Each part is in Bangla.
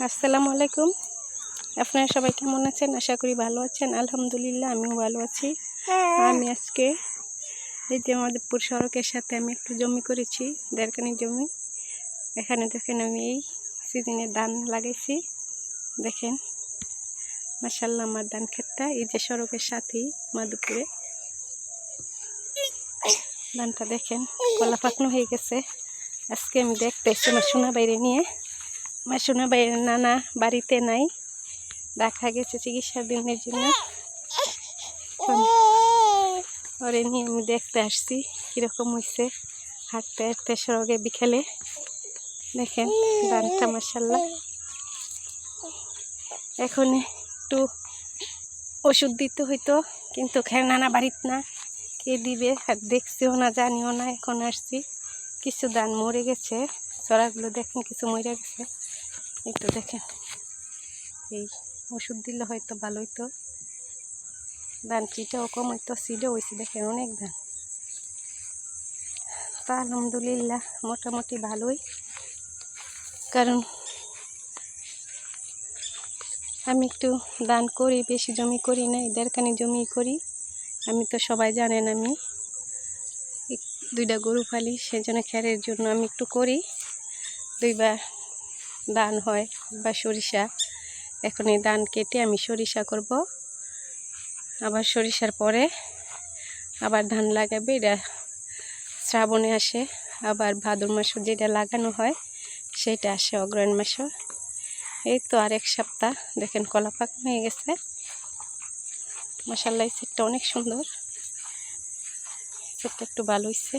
আসসালামু আলাইকুম। আপনারা সবাই কেমন আছেন? আশা করি ভালো আছেন। আলহামদুলিল্লাহ আমিও ভালো আছি। আমি আজকে এই যে মাধবপুর সড়কের সাথে আমি একটু জমি করেছি দেড়খানি জমি। এখানে দেখেন আমি এই সিজনে ধান লাগাইছি। দেখেন মাসাল্লাহ আমার ধান ক্ষেতটা। এই যে সড়কের সাথেই মাধবপুরে। ধানটা দেখেন কলা পাকনো হয়ে গেছে। আজকে আমি দেখতে সোনা বাইরে নিয়ে। আমার বাইরে নানা বাড়িতে নাই। দেখা গেছে চিকিৎসার দিনের জন্য। ওরে নিয়ে আমি দেখতে আসছি কীরকম হয়েছে হাঁটতে হাঁটতে সড়কে বিকেলে। দেখেন ধানটা মাসাল্লাহ এখন একটু ওষুধ দিতে হইতো, কিন্তু খেয়ে নানা বাড়িত না। কে দিবে আর দেখছিও না, জানিও না, এখন আসছি। কিছু ধান মরে গেছে। চড়াগুলো দেখেন, কিছু মরে গেছে। একটু দেখেন, এই ওষুধ দিলে হয়তো ভালো হইতো। ধান চিটাও কম হইতো, সিডও হয়েছে দেখেন অনেক ধান। তা আলহামদুলিল্লাহ, মোটামুটি ভালোই। কারণ আমি একটু দান করি, বেশি জমি করি না, দেড়খানি জমি করি। আমি তো সবাই জানেন আমি। দুইটা গরু ফালি সেজন্য খেরের জন্য আমি একটু করি। দুইবার ধান হয় বা সরিষা। এখন এই ধান কেটে আমি সরিষা করব। আবার সরিষার পরে আবার ধান লাগাবে, এটা শ্রাবণে আসে। আবার ভাদর মাসও যেটা লাগানো হয়, সেটা আসে অগ্রহণ মাসও এই তো আর এক সপ্তাহ, দেখেন কলা পাক হয়ে গেছে। মশাল্লা সেটটা অনেক সুন্দর। সেটটা একটু ভালো হয়েছে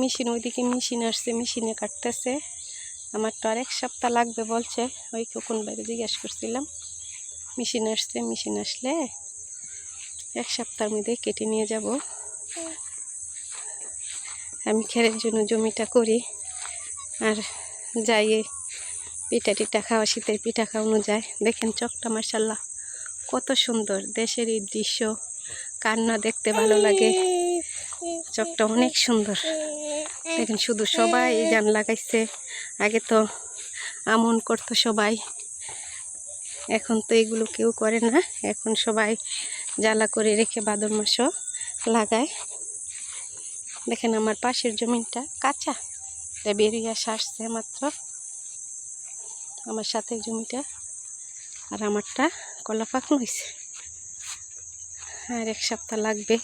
মেশিন, ওইদিকে মেশিন আসছে, মেশিনে কাটতেছে। আমার তো আরেক সপ্তাহ লাগবে বলছে, ওই কোন বাইরে জিজ্ঞেস করছিলাম। মেশিন আসছে, মেশিন আসলে এক সপ্তাহের মধ্যে কেটে নিয়ে যাব। আমি খেরের জন্য জমিটা করি, আর যাই পিঠা টিঠা খাওয়া, শীতের পিঠা খাওয়ানো যায়। দেখেন চকটা মার্শাল্লাহ কত সুন্দর। দেশের এই দৃশ্য কান্না দেখতে ভালো লাগে। চকটা অনেক সুন্দর। দেখেন শুধু সবাই এই লাগাইছে। আগে তো আমন করতো সবাই। এখন তো এগুলো কেউ করে না। এখন সবাই জ্বালা করে রেখে বাদর মাসও লাগায়। দেখেন আমার পাশের জমিনটা কাঁচা। এটা বেরিয়ে আসা আসছে মাত্র। আমার সাথে জমিটা আর আমারটা কলা পাকানো হয়েছে আর এক সপ্তাহ লাগবে।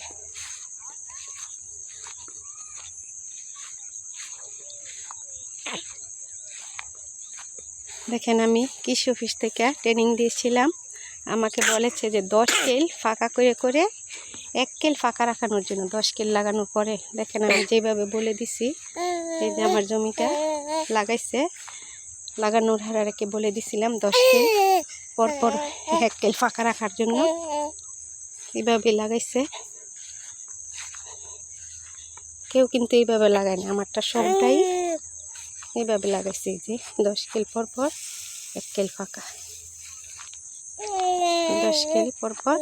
দেখেন আমি কৃষি অফিস থেকে ট্রেনিং দিয়েছিলাম। আমাকে বলেছে যে দশ কেল ফাঁকা করে করে এক কেল ফাঁকা রাখানোর জন্য, দশ কেল লাগানোর পরে। দেখেন আমি যেভাবে বলে দিছি, এই যে আমার জমিটা লাগাইছে, লাগানোর হারাকে বলে দিছিলাম দশ কেল। পরপর এক কেল ফাঁকা রাখার জন্য এইভাবে লাগাইছে। কেউ কিন্তু এইভাবে লাগায় না, আমারটা সবটাই এইভাবে লাগাইছে যে, দশ কেল পর পর এক কেল ফাঁকা। দশ কেল পর পর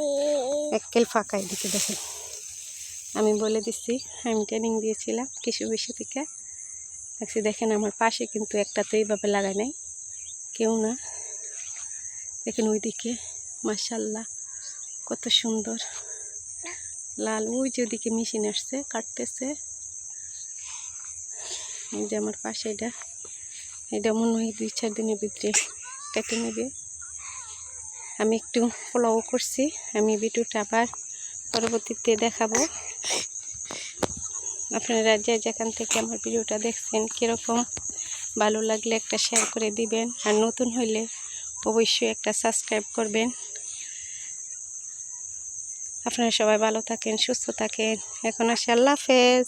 এক কেল ফাঁকা এদিকে দেখেন। আমি বলে দিচ্ছি, আমি ট্রেনিং দিয়েছিলাম কৃষি বেশি থেকে। দেখছি দেখেন আমার পাশে কিন্তু একটা তো এইভাবে লাগায় নাই। কেউ না। দেখেন ওইদিকে মাসাল্লাহ কত সুন্দর। লাল, ওই যে ওদিকে মেশিন আসছে, কাটতেছে। এই যে আমার পাশে এটা। এটা মনে হয় দুই চার দিনের ভিতরে কেটে নেবে। আমি একটু পোলাও করছি। আমি ভিডিওটা আবার পরবর্তীতে দেখাবো। আপনারা যে যেখান থেকে আমার ভিডিওটা দেখছেন, কীরকম ভালো লাগলে একটা শেয়ার করে দিবেন। আর নতুন হইলে অবশ্যই একটা সাবস্ক্রাইব করবেন। আপনারা সবাই ভালো থাকেন, সুস্থ থাকেন। এখন আসি, আল্লাহ হাফেজ।